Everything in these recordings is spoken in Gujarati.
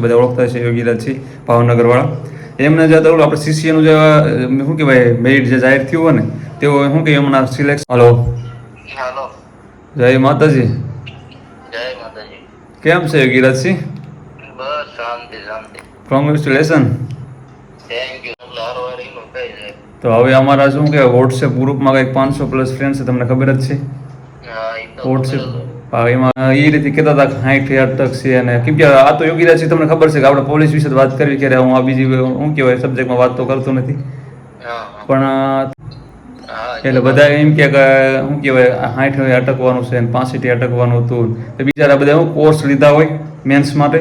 બધા ઓળખતા છે યોગીરાજજી ભાવનગરવાળા એમને જે હતું આપણે સીસીએનું જે શું કહેવાય મેરિટ જે જાહેર થયું હોય ને તેઓ શું કે એમના સિલેક્શન હલો હાલો જય માતાજી. કેમ છે શાંતિ કોંગ્રેચ્યુલેશન તો હવે અમારા શું કે વોટ્સએપ ગ્રુપમાં કંઈક પાંચસો પ્લસ ફ્રેન્ડ છે તમને ખબર જ છે? વોટ્સએપ. એમાં એ રીતે કહેતા હતા કે સાઠ અટક છે અને કેમ કે આ તો યોગીરાજ છે તમને ખબર છે કે આપણે પોલીસ વિશે વાત કરવી ક્યારે હું આ બીજી શું કહેવાય સબ્જેક્ટમાં વાત તો કરતો નથી. પણ એટલે બધા એમ કે કે શું કહેવાય સાઠ અટકવાનું છે ને પાસઠે અટકવાનું હતું. તો બિચારા બધા હું કોર્સ લીધા હોય મેન્સ માટે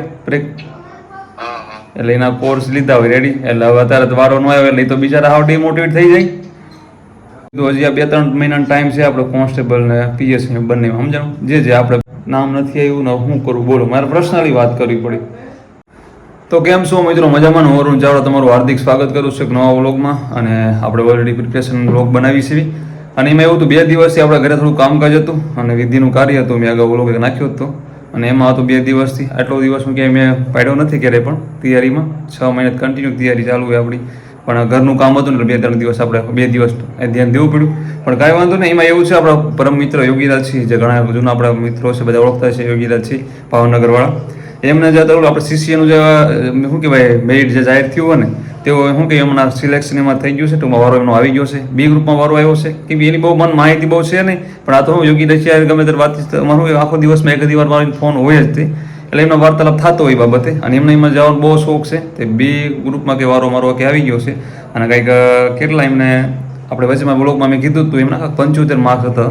હા એટલે એના કોર્સ લીધા હોય રેડી એટલે હવે અત્યારે વારો ન આવે એટલે તો બિચારા હાવ ડિમોટિવેટ થઈ જાય. હજી આ બે ત્રણ મહિનાનો ટાઈમ છે આપણે કોન્સ્ટેબલ ને પીએસસી બંને સમજાણું? જે જે આપણે નામ નથી આવ્યું ને હું કરું, બોલો, મારે પર્સનલી વાત કરવી પડી. તો કેમ છો મિત્રો? મજામાં હું અરુણ ચાવડા તમારું હાર્દિક સ્વાગત કરું છું એક નવા વ્લોગમાં અને આપણે ઓલરેડી પ્રિપરેશન વ્લોગ બનાવી છે. અને એમાં એવું હતું, બે દિવસથી આપણા ઘરે થોડું કામકાજ હતું અને વિધિનું કાર્ય હતું, મેં અગાઉ વ્લોગ નાખ્યો હતો અને એમાં હતું બે દિવસથી. આટલો દિવસ હું ક્યાંય મેં પાડ્યો નથી ક્યારેય પણ, તૈયારીમાં. છ મહિના કન્ટિન્યુ તૈયારી ચાલુ હોય આપણી. પણ ઘરનું કામ હતું ને બે ત્રણ દિવસ આપણે બે દિવસ ધ્યાન દેવું પડ્યું. પણ કાંઈ વાંધો નહીં, એમાં એવું છે, આપણા પરમ મિત્ર છે, જે ઘણા જૂના આપણા મિત્રો છે, બધા ઓળખતા છે છે, ભાવનગરવાળા. એમને જે હતું આપણે સીસીએનું જે શું કહેવાય, મેરિટ જે જાહેર થયું હોય ને, તેઓ શું કે એમના સિલેક્શન એમાં થઈ ગયું છે ટૂંકમાં વારો એમનો આવી ગયો છે. બી ગ્રુપમાં વારો આવ્યો છે. કે એની બહુ મન માહિતી બહુ છે નહીં પણ આ તો હું યોગી રશિયા ગમે ત્યારે વાત અમારું આખો દિવસમાં એક વાર મારો ફોન હોય જ તે. એટલે એમનો વાર્તાલાપ થતો હોય બાબતે. અને એમને એમાં જવાનો બહુ શોખ છે. તે બી ગ્રુપમાં કે વારો મારો કે આવી ગયો છે. અને કંઈક કેટલા એમને, આપણે વચ્ચેમાં બ્લોગમાં મેં કીધું હતું એમના, પંચોતેર માર્ક્સ હતા.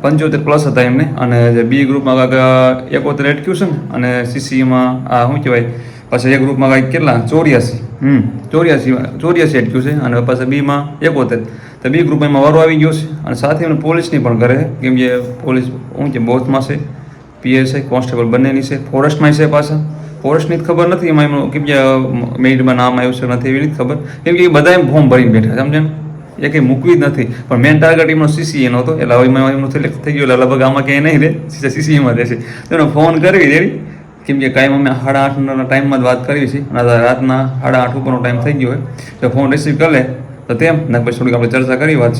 પંચોતેર પ્લસ હતા એમને. અને જે બી ગ્રુપમાં કાંઈક એકોતેર એટક્યું છે ને, અને સીસીમાં આ શું કહેવાય, પાછા એ ગ્રુપમાં કાંઈક કેટલા, ચોર્યાસી. હમ, ચોર્યાસી ચોર્યાસી એટક્યું છે. અને પાછા બીમાં એકોતેર. તો બી ગ્રુપમાં એમાં વારો આવી ગયો છે. અને સાથે એમને પોલીસની પણ કરે કેમ કે પોલીસ, શું કે બોથમાં છે. પીએસઆઈ કોન્સ્ટેબલ બંનેની છે, ફોરેસ્ટમાં છે પાછા. ફોરેસ્ટની જ ખબર નથી, એમાં એમનું કેમ કે મેરિટમાં નામ આવ્યું છે નથી એવી ખબર. કેમ કે એ બધા એમ ફોર્મ ભરીને બેઠા સમજે એ કંઈ મૂકવી જ નથી. પણ મેન ટાર્ગેટ એમનો સીસી એનો હતો, એટલે હવે એમાં એમનું સિલેક્ટ થઈ ગયું, એટલે લગભગ આમાં ક્યાંય નહીં રહે. સીધા સીસીમાં રહેશે. તો એનો ફોન કરવી રેડી. કેમ કે કાંઈ અમે સાડા આઠના ટાઈમમાં જ વાત કરવી છે. અને રાતના સાડા આઠ ઉપરનો ટાઈમ થઈ ગયો હોય. તો ફોન રિસીવ કરી તો તેમ. ને પછી થોડીક આપણે ચર્ચા કરી વાત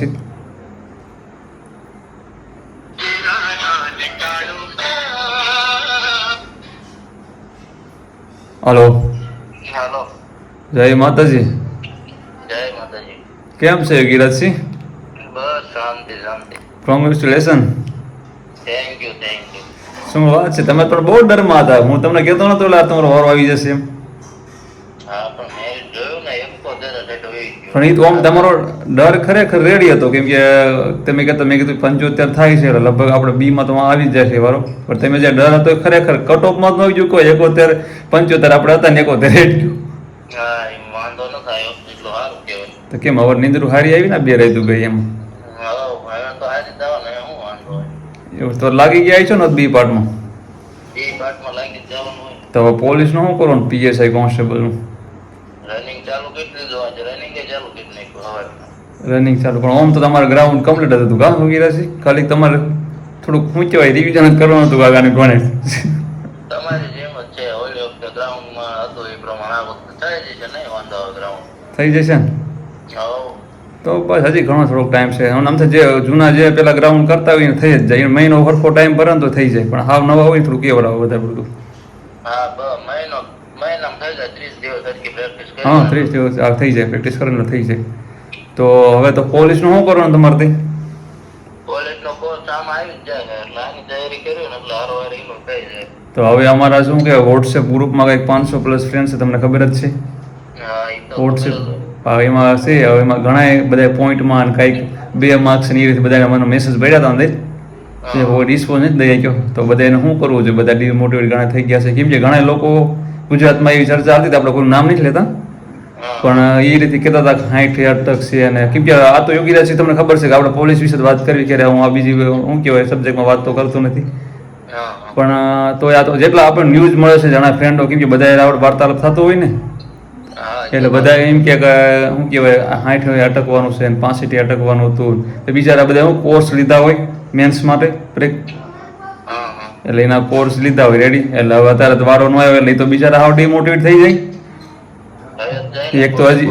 હલો. હાલો. જય માતાજી. જય માતાજી. કેમ છે ગિરાજસિંહ? બસ શાંતિ શાંતિ. Congratulation thank you thank you શું વાત છે? તમે પણ બહુ ડરમાં હતા હું તમને કહેતો નતો એટલે તમારો વારો આવી જશે એમ. પણ એ તો આમ તમારો ડર ખરેખર રેડી હતો કેમ કે તમે કહેતા મેં કીધું પંચોતેર થાય છે લગભગ આપણે બીમાં તો આવી જ જાય છે વારો. પણ તમે જે ડર હતો ખરેખર કટ ઓફમાં જ આવી ગયું કોઈ એકોતેર પંચોતેર આપણે હતા ને એકોતેર રેડ ગયું. તો કેમ હવે નીંદરું હારી આવી ને બે રહેતું ગઈ એમ? એવું તો લાગી ગયા છો ને બી પાર્ટમાં તો પોલીસનું શું કરો પીએસઆઈ કોન્સ્ટેબલનું રનિંગ ચાલુ કરી દીધું આજે રનિંગ ચાલુ કરી નાખ્યું હવે રનિંગ ચાલુ પણ આમ તો તમારે ગ્રાઉન્ડ કમ્પ્લીટ હતું. કામ ઉગી છે? ખાલી તમારે થોડુંક કહેવાય રિવિઝન કરવાનું હતું કાકાને ભણે. તમારી જેમ જ છે. ઓલી વખતે ગ્રાઉન્ડમાં હતું એ પ્રમાણે આ વખતે થઈ જશે નહીં? વાંધો ગ્રાઉન્ડ થઈ જશે ને? તો બસ હજી ઘણો થોડોક ટાઈમ છે. આમ આમ જે જૂના જે પેલા ગ્રાઉન્ડ કરતા હોય થઈ જ જાય. મહિનો સરખો ટાઈમ ભરે તો થઈ જાય. પણ હાવ નવા હોય થોડું કેવડાવે વધારે બધું હા મહિનો મહિનામાં થઈ જાય. ત્રીસ દિવસ હા ત્રીસ દિવસ થઈ જાય. પ્રેક્ટિસ કરીને થઈ જાય. તો હવે તો પોલીસનું શું કરવાનું તમારે તે? કોલેજનો કોર્સ આમ આવી જ જાય ને એટલે તૈયારી કરી ને એટલે હારો હાર થઈ જાય. તો હવે અમારા શું કે વોટ્સએપ ગ્રુપમાં કંઈક પાંચસો પ્લસ ફ્રેન્ડ છે તમને ખબર જ છે? વોટ્સએપ એમાં છે હવે એમાં ઘણા બધા પોઈન્ટમાં અને કંઈક બે માર્ક્સ ને એ રીતે બધા મને મેસેજ પડ્યા હતા અંદર રિસ્પોન્સ નથી દઈ ગયો તો બધા એને શું કરવું જોઈએ? બધા ડિમોટિવેટ ઘણા થઈ ગયા છે. કેમ કે ઘણા લોકો ગુજરાતમાં એવી ચર્ચા હતી આપણે કોઈ નામ નથી લેતા. પણ એ રીતે કહેતા હતા સાઠ હજાર અટક છે અને કેમ કે આ તો યોગીરાજ છે તમને ખબર છે કે આપણે પોલીસ વિશે વાત કરવી ક્યારે હું આ બીજી શું કહેવાય સબ્જેક્ટમાં વાત તો કરતો નથી. પણ તો આ તો જેટલા આપણને ન્યૂઝ મળે છે જણા ફ્રેન્ડો કેમ કે બધા આવડે વાર્તાલાપ થતો હોય ને. એટલે બધા એમ કે શું કહેવાય સાઠ અટકવાનું છે પાસઠે અટકવાનું હતું. તો બિચારા બધા હું કોર્સ લીધા હોય મેન્સ માટે હા. એટલે એના કોર્સ લીધા હોય રેડી એટલે હવે અત્યારે વારો ન આવ્યો એટલે એ તો બિચારા હાવ ડિમોટિવેટ થઈ જાય. એક તો હજી-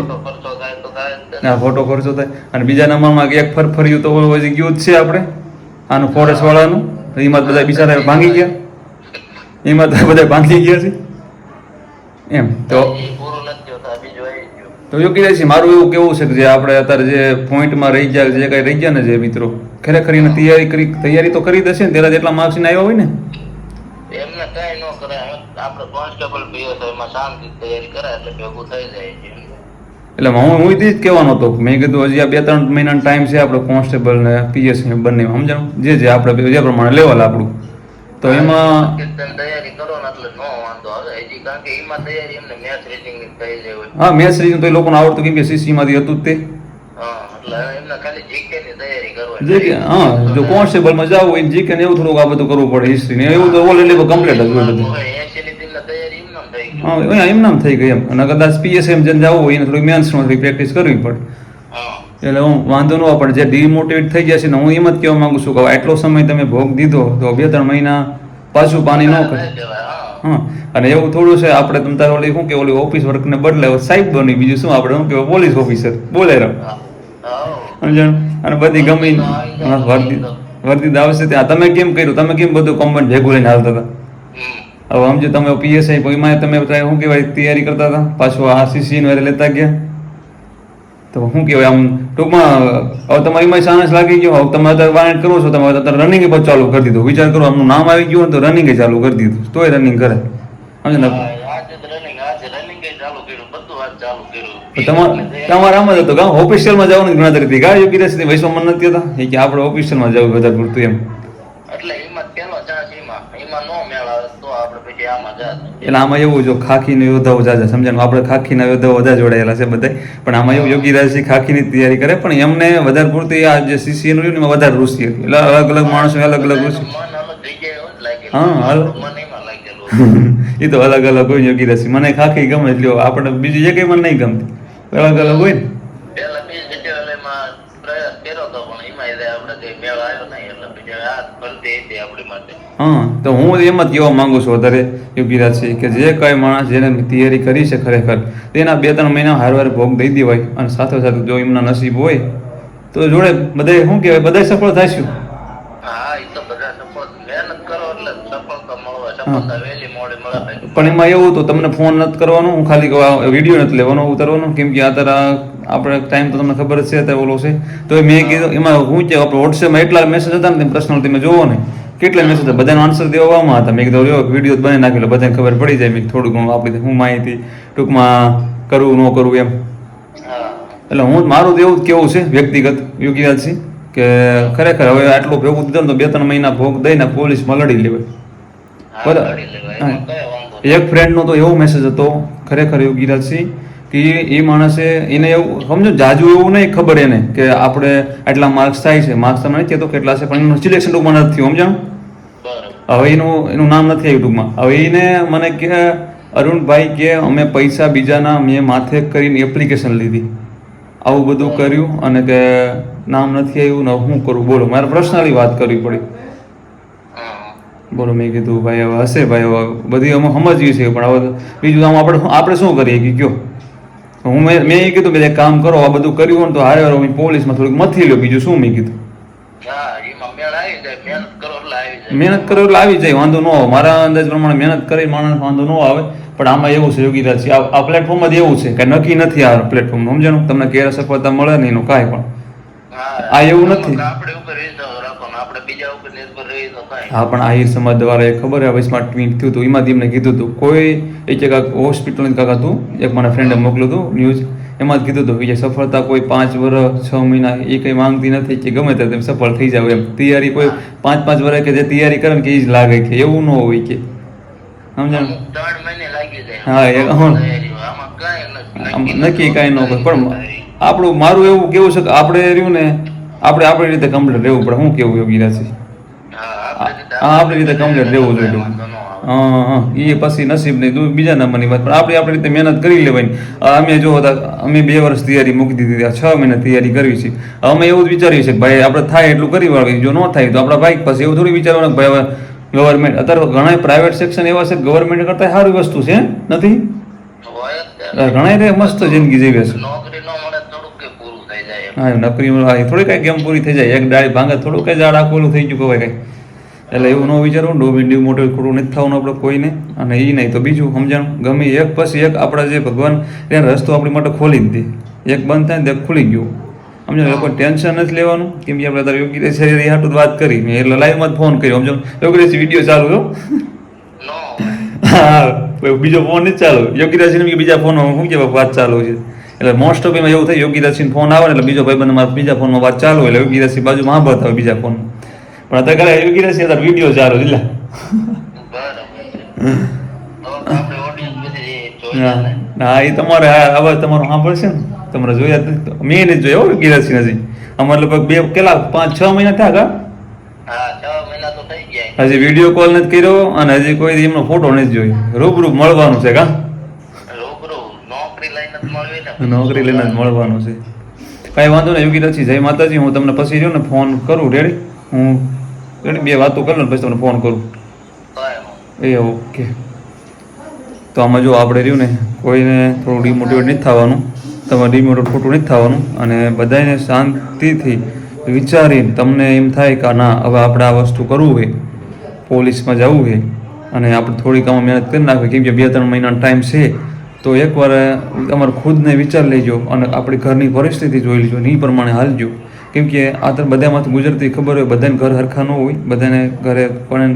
ને. ફોટો ખર્ચો થાય. અને બીજા નંબરમાં એક ફર ફર્યું તો હજી ગયું જ છે આપણે. આનું ફોરેસ્ટ વાળાનું. એમાં બધા બિચારા ભાંગી ગયા. એમાં તો બધા ભાંગી ગયા છે. એમ તો. તો યોગી છે મારું એવું કેવું છે કે જે આપણે અત્યારે જે પોઈન્ટમાં રહી ગયા જે કાંઈ રહી ગયા ને જે મિત્રો ખરેખર એને તૈયારી કરી તૈયારી તો કરી દેશે ને તેના જેટલા માર્ક્સ ને આવ્યા હોય ને કઈ ન કરાય આપણે કોન્સ્ટેબલ પીએ તો એમાં શાંતિ તૈયારી કરાય એટલે ભેગું થઈ જાય છે. એટલે હું હું જ કહેવાનો હતો. મેં કીધું હજી આ બે ત્રણ મહિનાનો ટાઈમ છે આપણે કોન્સ્ટેબલ ને પીએસસી બંને. સમજાણું? જે જે આપણે જે પ્રમાણે લેવલ આપણું. તો એમાં તૈયારી કરો ને એટલે નો વાંધો. આવે હજી કારણ કે એમાં તૈયારી એમને મેથ રીડિંગની થઈ જાય હા મેચ રીજન તો એ લોકોને આવડતું કેમ કે સીસીમાંથી હતું તે. હા એટલે એમને ખાલી જીકે ની તૈયારી જે કે, હા, જો કોન્સ્ટેબલમાં જાવ હોય જે કે ને એવું થોડુંક આ બધું કરવું પડે હિસ્ટ્રી ને એવું તો ઓલરેડી કમ્પ્લીટ જ હોય બધું. હા એમ નામ થઈ ગઈ એમ. અને કદાચ પીએસએમ જેને જવું હોય, એને થોડી મેન્સ થોડી પ્રેક્ટિસ કરવી પડે. એટલે હું વાંધો ન હોય, પણ જે ડિમોટિવેટ થઈ ગયા છે ને હું એમ જ કહેવા માંગુ છું કે એટલો સમય તમે ભોગ દીધો, તો બે ત્રણ મહિના પાછું પાણી ન કરે. હા, અને એવું થોડું છે, આપણે તમ તારે ઓલી શું કે ઓલી ઓફિસ વર્કને બદલે સાહેબ બની, બીજું શું આપણે શું કે પોલીસ ઓફિસર બોલે રહો. હા હા. સમજણ? અને બધી ગમી વર્દી વર્દી આવશે ત્યાં. તમે કેમ કર્યું? તમે કેમ બધું કોમ્બન ભેગું લઈને હાલતા હતા? હવે સમજો તમે પીએસઆઈ એમાં તમે શું કહેવાય તૈયારી કરતા હતા? પાછું આરસીસી નું લેતા ગયા? તો શું કહેવાય આમ? ટૂંકમાં હવે તમારી એમાં સાનસ લાગી ગયો. હવે તમે અત્યારે વાયણ કરો છો તમે અત્યારે રનિંગ પણ ચાલુ કરી દીધું. વિચાર કરો આમનું નામ આવી ગયું તો રનિંગ ચાલુ કરી દીધું. તોય રનિંગ કરે. સમજો ને હા, આજે જ running, આજે running એ ચાલુ કર્યું, બધું આજ ચાલુ કર્યું. તો તમારે તમારે જ હતું કે ઓફિશિયલમાં જવાનું ગણતરી હતી. ગાડી કીધા છે વૈશ્વમાં નથી હતા એ કે આપણે ઓફિશિયલમાં જવું વધારે પૂરતું એમ. એટલે તો આમાં એવું જો ખાખીના યોદ્ધાઓ જાજા સમજાણ? આપણે ખાખીના યોદ્ધાઓ બધા જોડાયેલા છે બધા પણ આમાં એવું યોગી છે ખાખીની તૈયારી કરે પણ એમને વધારે પૂરતી આ જે સીસી નું રહ્યું એમાં વધારે રુચિ હતી. એટલે અલગ અલગ માણસો અલગ અલગ રુચિ. જ. હા, લાગેલું. એ તો અલગ અલગ હોય યોગી રાશિ મને ખાખી ગમે એટલે આપણે બીજી જગ્યાએ મને નહીં ગમતી. અલગ અલગ હોય ને પેલા બીજ વિદ્યાલયમાં પ્રયાસ કર્યો હતો પણ એમાં આપણે કઈ મેળ આવ્યો નહીં એટલે પછી આ ભરતી હતી આપણી માટે હા તો હું એમ જ કહેવા માંગુ છું વધારે યોગીરાજ છે કે જે કઈ માણસ જેને તૈયારી કરી છે ખરેખર તેના બે ત્રણ મહિના હારવાર ભોગ દઈ હોય અને સાથે સાથે જો એમના નસીબ હોય તો જોડે બધે શું કહેવાય બધા સફળ થઈશું હા એ તો બધા સફળ મહેનત કરો એટલે સફળતા મળવા સફળતા વહેલી મોડી મળે ભાઈ. પણ એમાં એવું હતું તમને ફોન નથી કરવાનો હું ખાલી વીડિયો નથી લેવાનો ઉતારવાનો. કેમ કે અત્યારે આપણે ટાઈમ તો તમને ખબર જ છે અત્યારે ઓલો છે. તો મેં કીધું એમાં હું કે આપણે વોટ્સએપમાં એટલા મેસેજ હતા ને પર્સનલ તમે જોવો ને કેટલા મેસેજ હતા? બધાનો આન્સર દેવામાં હતા. મેં કીધું રહ્યો વીડિયો બનાવી નાખેલો બધાને ખબર પડી જાય મેં થોડું ઘણું આપણી હું માહિતી ટૂંકમાં કરવું ન કરવું એમ. એટલે હું મારું એવું જ કેવું છે વ્યક્તિગત. યોગીરાજસિંહ કે ખરેખર હવે આટલું ભેગું દીધું તો બે ત્રણ મહિના ભોગ દઈને પોલીસમાં લડી લેવાય. બરાબર. એક ફ્રેન્ડનો તો એવો મેસેજ હતો ખરેખર યોગીરાજસિંહ કે એ માણસે એને એવું સમજો જાજુ એવું નહીં ખબર એને કે આપણે આટલા માર્ક્સ થાય છે. માર્ક્સ તમને નથી કહેતો કેટલા છે પણ એનું સિલેક્શન ટૂંકમાં નથી થયું સમજણ? હવે એનું એનું નામ નથી આવ્યું ટૂંકમાં. હવે એને મને કે અરુણભાઈ કે અમે પૈસા બીજાના મેં માથે કરીને એપ્લિકેશન લીધી. આવું બધું કર્યું અને કે નામ નથી આવ્યું ને હું કરું? બોલો મારે પર્સનલી વાત કરવી પડી. બોલો મેં કીધું ભાઈ હવે હશે ભાઈ હવે બધી અમે સમજીએ છીએ પણ હવે બીજું આમ આપણે આપણે શું કરીએ? કે કયો? હું મેં મેં એ કીધું કે કામ કરો આ બધું કર્યું હોય ને તો હારે હારે હું પોલીસમાં થોડીક મથી લ્યો બીજું શું મેં કીધું? મહેનત કરો એટલે આવી જાય. વાંધો ન આવે. મારા અંદાજ પ્રમાણે મહેનત કરી માણસ વાંધો ન આવે પણ આમાં એવું છે યોગીતા છે. આ- પ્લેટફોર્મ જ એવું છે કે નક્કી નથી આ પ્લેટફોર્મ સમજણ તમને કેર સફળતા મળે નહીં એનું કાંઈ પણ. આ એવું નથી. તો હા પણ આહિર સમાજ દ્વારા એ ખબર હવે સ્માર્ટ ટ્વીટ થયું હતું. એમાંથી એમને કીધું હતું કોઈ એક એક હોસ્પિટલ કાંક હતું એક મારા ફ્રેન્ડે મોકલ્યું હતું ન્યૂઝ એમાં જ કીધું હતું કે જે સફળતા કોઈ પાંચ વર્ષ છ મહિના એ કંઈ માંગતી નથી કે ગમે તે તમે સફળ થઈ જાવ એમ. તૈયારી કોઈ પાંચ પાંચ વર્ષ કે જે તૈયારી કરે ને કે એ જ લાગે કે એવું ન હોય કે. સમજાણ? હા, એ-. તૈયારી. નક્કી કાંઈ ન હોય. પણ આપણું મારું એવું કેવું છે કે આપણે રહ્યું ને આપણે આપણી રીતે કમ્પ્લીટ રહેવું પડે. શું કેવું યોગી છે હા, આપણી રીતે કમ્પ્લીટ રહેવું જોઈએ. હા હા એ પછી નસીબ નહીં દુ- બીજા નંબરની વાત. પણ આપણે આપણી રીતે મહેનત કરી લેવાની. અમે જો અમે બે વર્ષ તૈયારી મૂકી દીધી છ મહિના તૈયારી કરવી છે. અમે એવું જ વિચાર્યું છે કે ભાઈ આપણે થાય એટલું કરી વાળવી. જો ન થાય તો આપણા બાઈક પાસે એવું થોડી વિચારવાનું ભાઈ હવે ગવર્મેન્ટ અત્યારે ઘણા પ્રાઇવેટ સેક્શન એવા છે ગવર્મેન્ટ કરતા સારી વસ્તુ છે નથી. ઘણા મસ્ત જિંદગી જીવે છે નોકરી ન મળે તો થોડુંક કે પૂરું થઈ જાય એમ. હા નોકરી થોડી કાંઈ ગેમ પૂરી થઈ જાય. એક ડાળી ભાંગે થોડું કાંઈ ઝાડ આખું થઈ ગયું કહેવાય કંઈ. એટલે એવું ન વિચારવું ડોબી મોટો ખોટું નથી થવાનું આપણે કોઈને. અને એ નહીં તો બીજું સમજણ? ગમે એક પછી એક આપણા જે ભગવાન ત્યાં રસ્તો આપણી માટે ખોલી જ દે. એક બંધ થાય ને તે ખુલી ગયું. સમજો લોકો ટેન્શન નથી લેવાનું. કેમ કે આપણે અત્યારે યોગી શરીર એ હાટું વાત કરી. મેં એટલે લાઈવમાં જ ફોન કર્યો. સમજો યોગી વીડિયો ચાલુ થયો હા બીજો ફોન નથી ચાલુ. યોગી રાશિ બીજા ફોનમાં શું કે વાત ચાલુ છે? એટલે મોસ્ટ ઓફ એમાં એવું થાય યોગી ફોન આવે એટલે બીજો ભાઈ મારા બીજા ફોનમાં વાત ચાલુ એટલે યોગીદાસી બાજુ બાજુમાં આ બતાવે બીજા ફોન પણ અત્યારે કાલે યોગી રાશિ અત્યારે વીડિયો ચાલુ એટલે હા. ના એ તમારે અવાજ તમારો સાંભળશે ને? તમારે જોયા. મેં નથી જોયો હો યોગી નથી અમારે લગભગ બે કેટલા પાંચ છ મહિના થયા કા? હા મહિના તો થઈ ગયા. હજી વીડિયો કોલ નથી કર્યો અને હજી કોઈ એમનો ફોટો નથી જોયો. રૂબરૂ મળવાનું છે કા રૂબરૂ નોકરી લઈને જ મળવી ને નોકરી લઈને જ મળવાનું છે. કાંઈ વાંધો નહીં યોગી નથી જય માતાજી, હું તમને પછી રહ્યો ને ફોન કરું. રેડી હું રેડી બે વાતો કરી ને પછી તમને ફોન કરું. એ ઓકે. તો આમાં જો આપણે રહ્યું ને, કોઈને થોડું ડિમોટિવેટ નથી થવાનું. તમારે ડિમોટિવેટ ખોટું નથી થવાનું. અને બધાને શાંતિથી વિચારીને તમને એમ થાય કે ના, હવે આપણે આ વસ્તુ કરવું હોય પોલીસમાં જવું હોય અને આપણે થોડીક આમાં મહેનત કરી નાખવી. કેમ કે બે ત્રણ મહિનાનો ટાઈમ છે. તો એકવાર તમારે ખુદને વિચાર લેજો અને આપણી ઘરની પરિસ્થિતિ જોઈ લેજો ને એ પ્રમાણે હાલજો. કેમ કે આ તો બધામાંથી ગુજરતી ખબર હોય, બધાને ઘર હરખા ન હોય, બધાને ઘરે પણ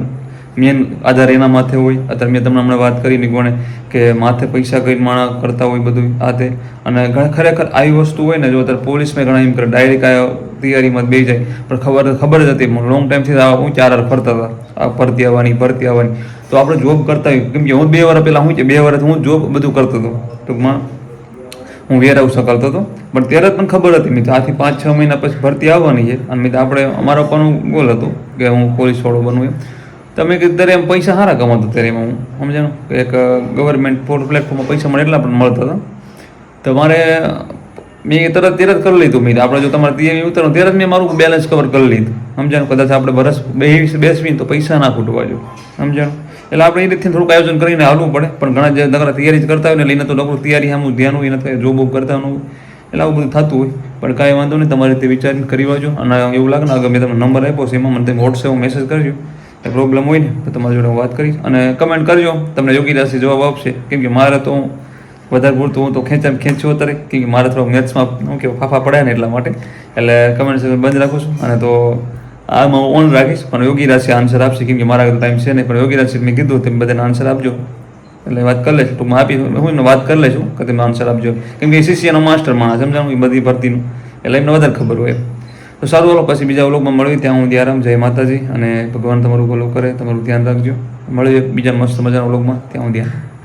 મેન આધાર એના માથે હોય. અત્યારે મેં તમને હમણાં વાત કરી કોણે કે માથે પૈસા કઈ માણા કરતા હોય બધું તે. અને ખરેખર આવી વસ્તુ હોય ને, જો અત્યારે પોલીસમાં ઘણા એમ કરે ડાયરેક્ટ આ તૈયારીમાં બે જાય. પણ ખબર ખબર જ હતી લોંગ ટાઈમથી આ હું ચાર ફરતા હતા. આ ફરતી આવવાની ભરતી આવવાની. તો આપણે જોબ કરતા હોય. કેમ કે હું બે વર્ષ પહેલાં હું છે બે વર્ષ હું જોબ બધું કરતો હતો. ટૂંકમાં હું વેર હાઉસ કરતો હતો. પણ ત્યારે જ પણ ખબર હતી, મિત્ર, આથી પાંચ છ મહિના પછી ભરતી આવવાની છે. અને મિત્ર, આપણે અમારો પણ ગોલ હતો કે હું પોલીસ વાળો બનવું એમ. તમે કીધું ત્યારે એમ પૈસા સારા કમાતો ત્યારે એમાં. હું સમજાણું? કે એક ગવર્મેન્ટ પ્લેટફોર્મમાં પૈસા મળે એટલા પણ મળતા હતા. તમારે મેં તરત ત્યારે જ કરી લીધું મેં આપણે જો તમારે ઉતરવાનું ત્યારે જ મેં મારું બેલેન્સ કવર કરી લીધું. સમજાણું? કદાચ આપણે વરસ બે બેસવી તો પૈસા ના ખૂટવા જો સમજાણું? એટલે આપણે એ રીતથી થોડુંક આયોજન કરીને હાલવું પડે. પણ ઘણા જે નકરા તૈયારી જ કરતા હોય ને લઈને તો લોકો તૈયારી આમ ધ્યાન હોય નથી જોબ કરતા હોય. એટલે આવું બધું થતું હોય. પણ કાંઈ વાંધો નહીં, તમારે તે વિચારીને કરી વાજો અને એવું લાગે ને, આગળ મેં તમને નંબર આપ્યો છે, એમાં મને તમે વોટ્સએપ મેસેજ કરજો. એ પ્રોબ્લેમ હોય ને, તો તમારી જોડે હું વાત કરીશ. અને કમેન્ટ કરજો, તમને યોગી રાશિ જવાબ આપશે. કેમ કે મારે તો વધારે પૂરતું હું તો ખેંચામ ખેંચ્યું અત્યારે. કેમ કે મારે થોડો મેથ્સમાં શું કે ફાફા પડ્યા ને એટલા માટે. એટલે કમેન્ટ બંધ રાખું છું. અને તો આમાં હું ઓન રાખીશ, પણ યોગી રાશિ આન્સર આપશે, કેમ કે મારા ટાઈમ છે નહીં, પણ યોગી રાશિ મેં કીધું તમે બધાને આન્સર આપજો. એટલે વાત કરી લઈશું ટૂંકમાં આપી હું એમને વાત કરી લઈશું કે તમે આન્સર આપજો. કેમ કે સીસીએનો માસ્ટર માણસ, સમજાણું? એ બધી ભરતીનું. એટલે એમને વધારે ખબર હોય તો સારું ઓલો પછી બીજા ઓલોકમાં મળવી ત્યાં હું આરામ, જય માતાજી. અને ભગવાન તમારું ભલું કરે, તમારું ધ્યાન રાખજો. મળીએ બીજા મસ્ત મજાના ઓલોકમાં ત્યાં હું ધ્યાન